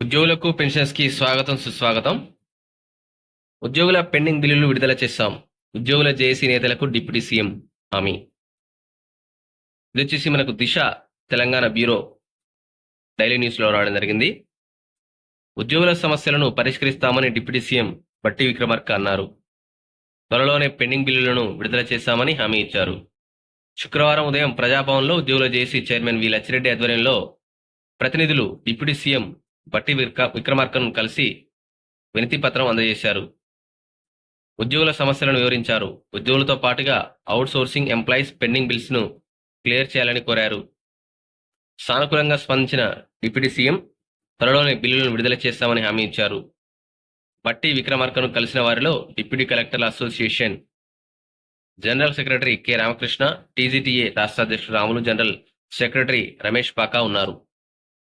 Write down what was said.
ఉద్యోగులకు పెన్షన్స్కి స్వాగతం సుస్వాగతం. ఉద్యోగుల పెండింగ్ బిల్లులు విడుదల చేస్తాం. ఉద్యోగుల జేఏసీ నేతలకు డిప్యూటీ సీఎం హామీ. ఇది వచ్చేసి మనకు దిశ తెలంగాణ బ్యూరో డైలీ న్యూస్లో రావడం జరిగింది. ఉద్యోగుల సమస్యలను పరిష్కరిస్తామని డిప్యూటీ సీఎం బట్టి విక్రమార్క అన్నారు. త్వరలోనే పెండింగ్ బిల్లులను విడుదల చేస్తామని హామీ ఇచ్చారు. శుక్రవారం ఉదయం ప్రజాభవన్లో ఉద్యోగుల జేఏసీ చైర్మన్ వి లచ్చిరెడ్డి ఆధ్వర్యంలో ప్రతినిధులు డిప్యూటీ సీఎం బట్టి విక్రమార్కను కలిసి వినతి పత్రం అందజేశారు. ఉద్యోగుల సమస్యలను వివరించారు. ఉద్యోగులతో పాటుగా అవుట్సోర్సింగ్ ఎంప్లాయీస్ పెండింగ్ బిల్స్ను క్లియర్ చేయాలని కోరారు. సానుకూలంగా స్పందించిన డిప్యూటీ సీఎం త్వరలోనే బిల్లులను విడుదల చేస్తామని హామీ ఇచ్చారు. బట్టి విక్రమార్కను కలిసిన వారిలో డిప్యూటీ కలెక్టర్ల association general secretary K Ramakrishna TGTA రాష్ట్ర అధ్యక్షుడు రాములు జనరల్ సెక్రటరీ రమేష్ పాకా ఉన్నారు.